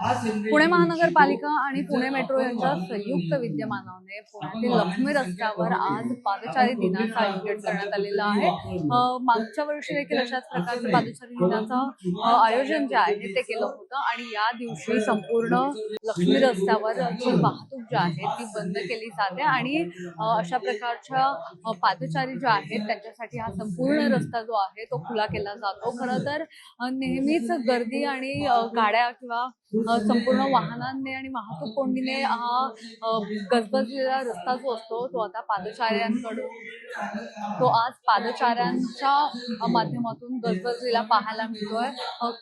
पुणे महानगरपालिका आणि पुणे मेट्रो यांच्या संयुक्त विद्यमानाने पुण्यातील लक्ष्मी रस्त्यावर आज पादचारी दिनाचं आयोजन करण्यात आलेलं आहे. मागच्या वर्षी देखील अशाच प्रकारचं पादचारी दिनाचं आयोजन जे आहे ते केलं होतं आणि या दिवशी संपूर्ण लक्ष्मी रस्त्यावर जी वाहतूक जी आहे ती बंद केली जाते आणि अशा प्रकारच्या पादचारी जे आहेत त्यांच्यासाठी हा संपूर्ण रस्ता जो आहे तो खुला केला जातो. खरं तर नेहमीच गर्दी आणि गाड्या किंवा संपूर्ण वाहनांनी आणि वाहतूक कोंडीने हा गजबजलेला रस्ता जो असतो तो आता पादचाऱ्यांकडून तो आज पादचाऱ्यांच्या माध्यमातून गजबजलेला पाहायला मिळतोय.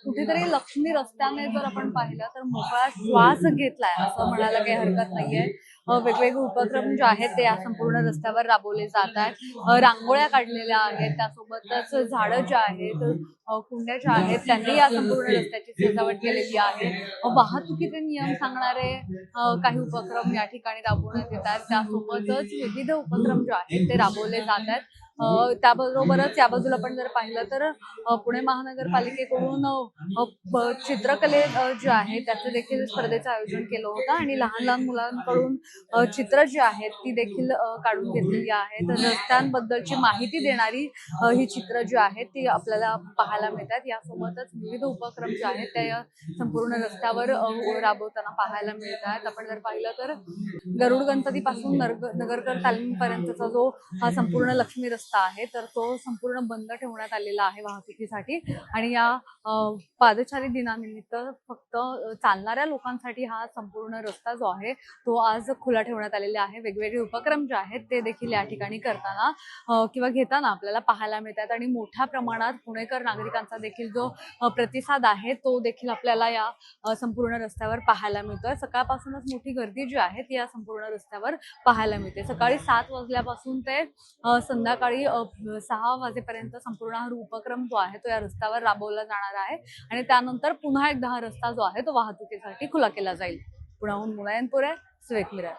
कुठेतरी लक्ष्मी रस्त्याने जर आपण पाहिलं तर मोकळा श्वास घेतलाय असं म्हणायला काही हरकत नाहीये. वेगवेगळे उपक्रम जे आहेत ते या संपूर्ण रस्त्यावर राबवले जात आहेत. रांगोळ्या काढलेल्या आहेत. त्यासोबतच झाडं जे आहेत कुंड्या ज्या आहेत त्यांनी या संपूर्ण रस्त्याची सजावट केलेली आहे. वाहतुकीचे नियम सांगणारे काही उपक्रम या ठिकाणी राबवण्यात येतात त्यासोबतच विविध उपक्रम जे आहेत ते राबवले जात आहेत. त्याबरोबरच या बाजूला आपण जर पाहिलं तर पुणे महानगरपालिकेकडून चित्रकले जे आहे त्याचं देखील स्पर्धेचं आयोजन केलं होतं आणि लहान लहान मुलांकडून चित्र जी आहेत ती देखील काढून घेतलेली आहेत. रस्त्यांबद्दलची माहिती देणारी ही चित्र जी आहेत ती आपल्याला पाहायला मिळतात. यासोबतच विविध उपक्रम जे आहेत ते संपूर्ण रस्त्यावर राबवताना पाहायला मिळतात. आपण जर पाहिलं तर गरुड गणपतीपासून नरग- नगरकर तालीमपर्यंतचा जो हा संपूर्ण लक्ष्मी रस्ता आहे तर तो संपूर्ण बंद ठेवण्यात आलेला आहे वाहतुकीसाठी. आणि या पादचारी दिनानिमित्त फक्त चालणाऱ्या लोकांसाठी हा संपूर्ण रस्ता जो आहे तो आज खुला ठेवण्यात आलेला आहे. वेगवेगळे उपक्रम जे आहेत ते देखील या ठिकाणी करताना किंवा घेताना आपल्याला पाहायला मिळतात. आणि मोठ्या प्रमाणात पुणेकर नागरिकांचा देखील जो प्रतिसाद आहे तो देखील आपल्याला या संपूर्ण रस्त्यावर पाहायला मिळतोय. सकाळपासूनच मोठी गर्दी जी आहे ती या संपूर्ण रस्त्यावर पाहायला मिळते. सकाळी सात वाजल्यापासून ते संध्याकाळी सकाळी सहा वाजेपर्यंत संपूर्ण हा उपक्रम जो आहे तो या रस्त्यावर राबवला जाणार आहे आणि त्यानंतर पुन्हा एकदा हा रस्ता जो आहे तो वाहतुकीसाठी खुला केला जाईल. पुण्याहून मुलायनपुरे स्वेक मिरा